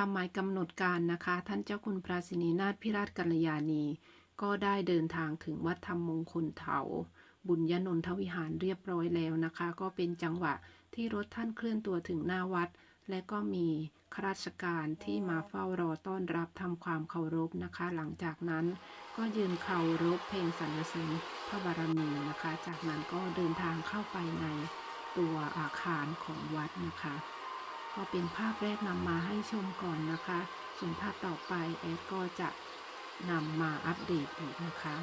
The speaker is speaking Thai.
ตามหมายกำหนดการนะคะ ท่านเจ้าคุณพระสินีนาถพิราชกัลยาณี ก็ได้เดินทางถึงวัดธรรมมงคลเถา บุญยนนทวิหารเรียบร้อยแล้วนะคะ ก็เป็นจังหวะที่รถท่านเคลื่อนตัวถึงหน้าวัด และก็มีข้าราชการที่มาเฝ้ารอต้อนรับทำความเคารพนะคะ หลังจากนั้นก็ยืนเคารพเพลงสรรเสริญพระบารมีนะคะ จากนั้นก็เดินทางเข้าไปในตัวอาคารของวัดนะคะ ก็เป็นภาพแรกนำมาให้ชมก่อนนะคะ ส่วนภาพต่อไปแอดก็จะนำมาอัปเดตอีกนะคะ